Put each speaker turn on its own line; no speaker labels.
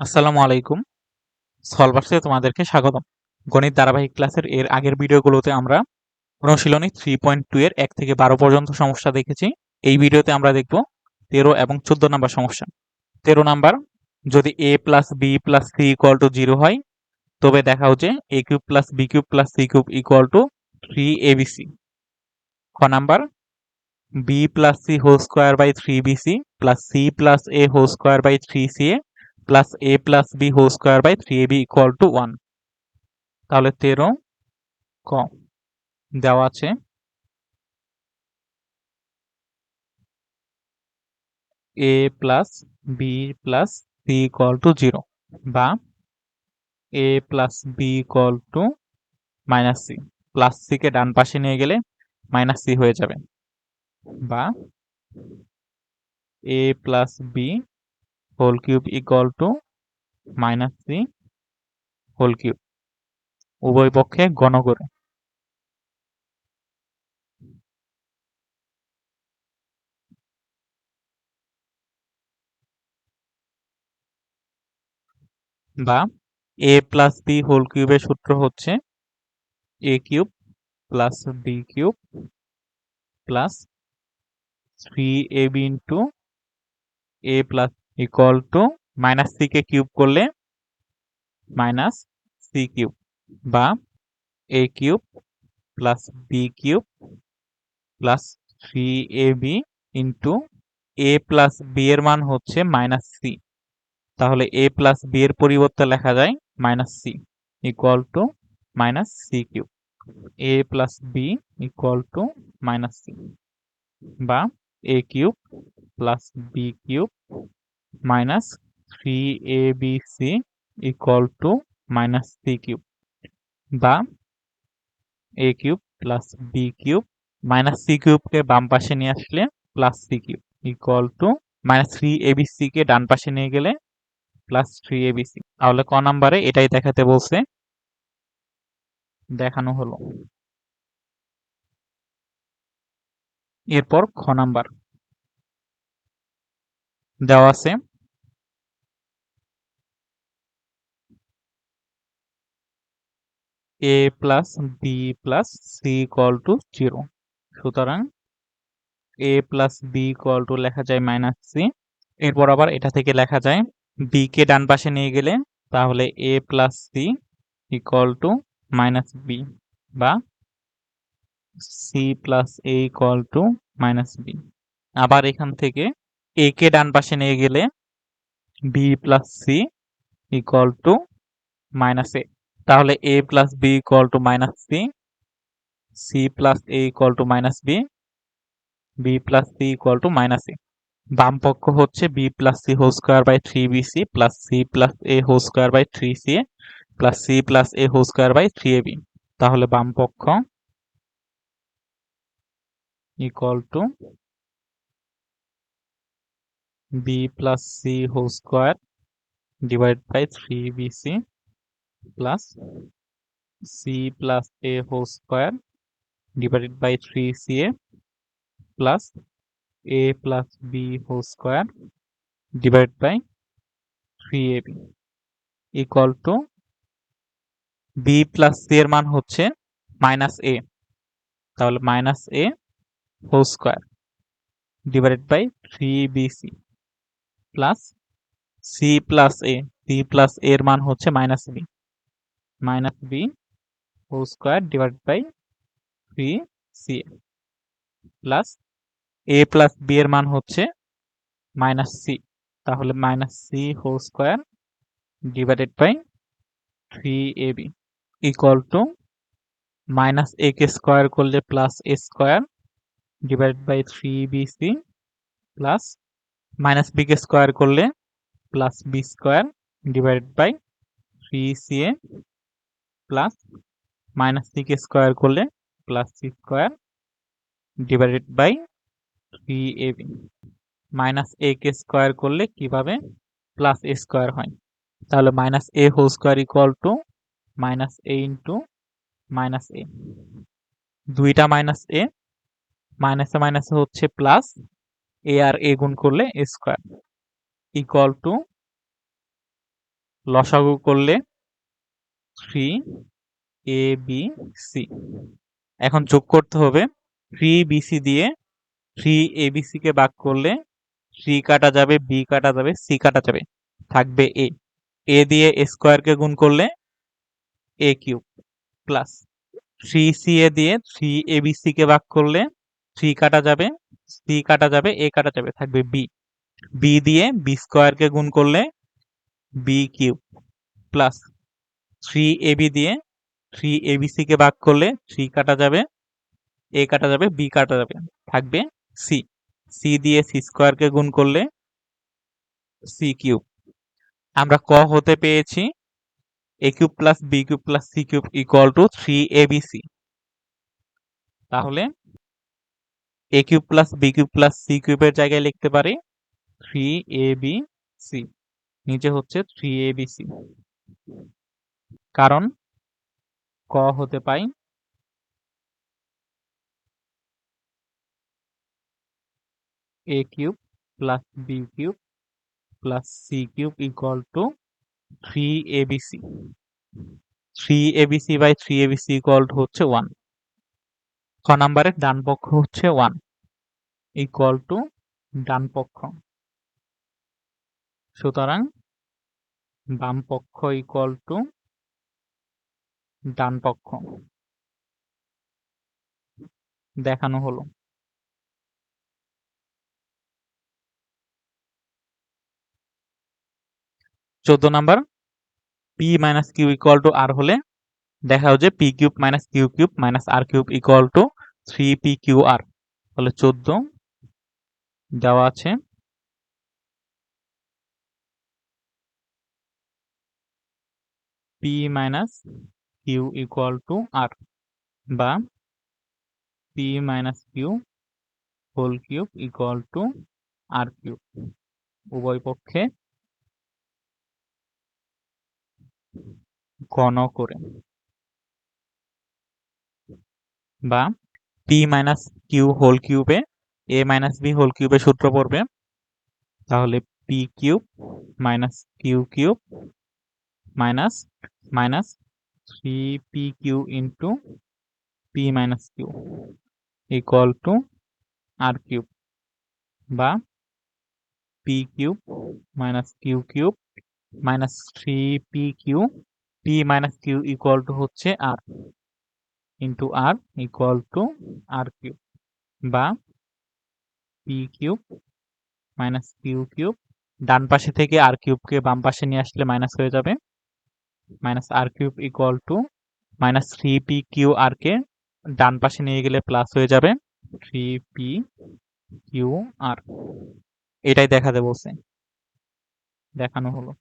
আসসালামু আলাইকুম। সলভার্সে তোমাদেরকে স্বাগতম। গণিত ধারাবাহিক ক্লাসের এর আগের ভিডিওগুলোতে আমরা অনুশীলনী থ্রি পয়েন্ট টু এর এক থেকে বারো পর্যন্ত সমস্যা দেখেছি। এই ভিডিওতে আমরা দেখব তেরো এবং চোদ্দ নাম্বার সমস্যা। তেরো নাম্বার, যদি a plus b plus c equal to zero হয়, তবে দেখাও যে a cube plus b cube plus c cube equal to three a b c খ number b plus c whole square by three b c plus c plus a whole square by three c a plus a plus b whole square by three a b equal to one তাহলে তেরো ক দেওয়া আছে। A plus B plus C equal to zero বা A plus B equal to minus C plus সিকে ডান পাশে নিয়ে গেলে মাইনাস সি হয়ে যাবে। বা a plus b whole cube equal to minus c whole cube উভয় পক্ষে গণ করে। বা এ প্লাস বি হোল কিউবের সূত্র হচ্ছে a cube plus b cube plus three a b into a plus equal to minus c K cube করলে minus C cube বা a cube plus b cube plus three a b into a plus b এর মান হচ্ছে minus C তাহলে এ plus B এর পরিবর্তে লেখা যায় minus c equal to minus c cube a plus b equal to minus c বা a cube plus b cube b c equal to minus c cube বা a cube plus b cube minus c কিউবকে বাম পাশে নিয়ে আসলে plus c cube equal to minus three a b c কে ডান পাশে নিয়ে গেলে প্লাস থ্রি এবিসি তাহলে ক নাম্বারে এটাই দেখাতে বলছে। দেখানো হলো। এরপর খ নাম্বার। দেওয়া আছে। A plus b plus c equal to zero সুতরাং a plus b equal to লেখা যায় মাইনাস সি এরপর আবার এটা থেকে লেখা যায় বি কে ডান পাশে নিয়ে গেলে তাহলে a plus c equal to minus b বা c plus a equal to minus b আবার এখান থেকে এ কে ডান পাশে নিয়ে গেলে b plus c equal to minus a তাহলে a plus b equal to minus c c plus a equal to minus b b plus c equal to minus a বাম পক্ষ হচ্ছে b plus c whole square by three b c plus c plus a whole square by three c a plus c plus a whole square by three a b তাহলে বাম পক্ষ equal to square divide by three b c plus c plus a whole square divided by three c a plus a plus b whole square divided by 3ab equal to b plus c এর মান হচ্ছে minus a তাহলে minus a square divided by three b c plus c plus a c plus এর মান হচ্ছে minus b minus b whole square divided by three c plus a plus b এর মান হচ্ছে মাইনাস সি তাহলে minus c whole square divided by three a b equal to minus a K square করলে plus a square divided by three b c plus minus b K square করলে plus b square divided by three c a plus minus c K square করলে plus c square divided by three a b minus a K square করলে কীভাবে plus এ square হয়? তাহলে minus a whole square equal to minus a into minus a দুইটা minus এ মাইনাসে মাইনাসে হচ্ছে plus এ আর এ গুণ করলে এ স্কোয়ার ইকুয়াল টু লসাগু করলে থ্রি এ বি সি এখন যোগ করতে হবে থ্রি বিসি দিয়ে থ্রি এবিসি কে ভাগ করলে থ্রি কাটা যাবে বি কাটা যাবে সি কাটা যাবে, থাকবে এ এ দিয়ে এ স্কোয়ারকে গুণ করলে a cube plus three c a দিয়ে থ্রি এবিসি কে ভাগ করলে থ্রি কাটা যাবে সি কাটা যাবে এ কাটা যাবে, থাকবে বি বি দিয়ে বি স্কোয়ারকে গুণ করলে b cube plus three a b দিয়ে থ্রি এবিসি কে ভাগ করলে থ্রি কাটা যাবে এ কাটা যাবে বি কাটা যাবে, থাকবে সি সি দিয়ে সি স্কোয়ারকে গুণ করলে সি কিউব আমরা ক হতে পেয়েছি a cube plus b cube plus c cube equal to three a b c তাহলে a cube plus b cube plus c কিউবের জায়গায় লিখতে পারি থ্রি এ বি সি নিচে হচ্ছে থ্রি এ বি সি কারণ ক হতে পাই a cube plus b cube plus c cube equal to 3abc 3abc by three 3abc equal to হচ্ছে 1 খ নাম্বারের ডান পক্ষ হচ্ছে 1 equal to ডান পক্ষ। সুতরাং বাম পক্ষ equal to ডান পক্ষ। দেখানো হলো। চোদ্দ number P minus Q equal to R হলে দেখা যে P cube minus Q cube minus R cube equal to three P Q R, তাহলে চোদ্দ। দেওয়া আছে। P minus Q equal to R বা P minus Q whole cube equal to R cube. উভয় পক্ষে ঘন করে বা পি মাইনাস কিউ হোল কিউবে এ মাইনাস বি হোল কিউবে সূত্র পড়বে। তাহলে P cube minus Q cube minus minus three P Q into P minus Q equal to R cube বা P cube minus Q cube minus three P Q P minus Q equal to হচ্ছে R into R equal to R cube বা P cube minus Q cube ডান পাশে থেকে আর কিউবকে বাম পাশে নিয়ে আসলে minus হয়ে যাবে। Minus R cube equal to minus three P Q R কে ডান পাশে নিয়ে গেলে প্লাস হয়ে যাবে থ্রি পি কিউ আর এটাই দেখাতে বলছে। দেখানো হলো।